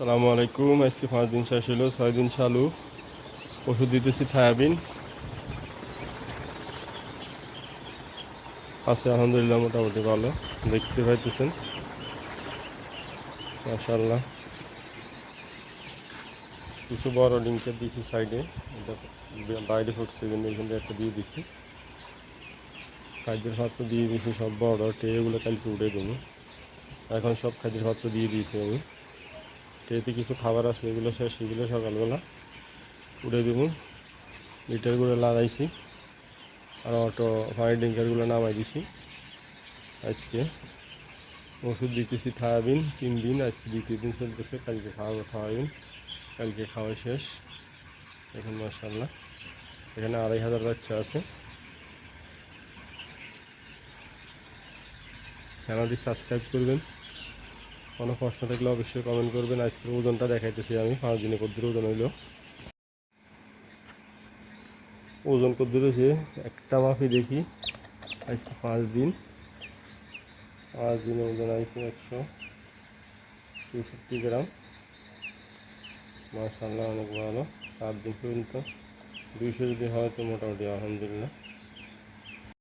সালামু আলাইকুম আজকে পাঁচ দিন শেষ হলো ছয় দিন চালু ওষুধ দিতেছি, থায়াবিন। আছে, আলহামদুলিল্লাহ, মোটামুটি ভালো, দেখতে পাইতেছেন। মাশাল্লাহ কিছু বড় লিঙ্কের দিয়েছি সাইডে বাইরে ফুটছে কিন্তু এখানে একটা দিয়ে দিছি। খাদ্যের পাত্র দিয়ে দিয়েছি সব বড় ট্রেগুলো কালকে উঠে দেবো। এখন সব খাদ্যের পাত্র দিয়ে দিয়েছি আমি। ট্রেতে কিছু খাবার আছে, এগুলো শেষ সেগুলো সকালবেলা উড়ে দেবো। লিটারগুলো লাগাইছি। আর অটো ফায়ার ড্রিঙ্কারগুলো নামাই দিছি। আজকে ওষুধ দিতেছি থায়াবিন, তিন দিন, আজকে দ্বিতীয় দিন চলতেছে, কালকে খাওয়াবো থায়াবিন, কালকে খাওয়া শেষ। এখন মাসাল্লাহ এখানে আড়াই হাজার বাচ্চা আছে। চ্যানেলটি সাবস্ক্রাইব করবেন। কোনো প্রশ্ন থাকলে অবশ্যই কমেন্ট করবেন। আজকের ওজনটা দেখাইতেছি আমি। পাঁচ দিনে কদ্দুর ওজন হইল। ওজন কদ্দুর হয়েছে একটা মাফি দেখি। আজকে পাঁচ দিন। পাঁচ দিনে ওজন আছে একশো চৌষট্টি গ্রাম। মাসাল্লাহ অনেক ভালো। সাত দিন পর্যন্ত। দুইশো যদি হয় তো মোটামুটি আলহামদুলিল্লাহ।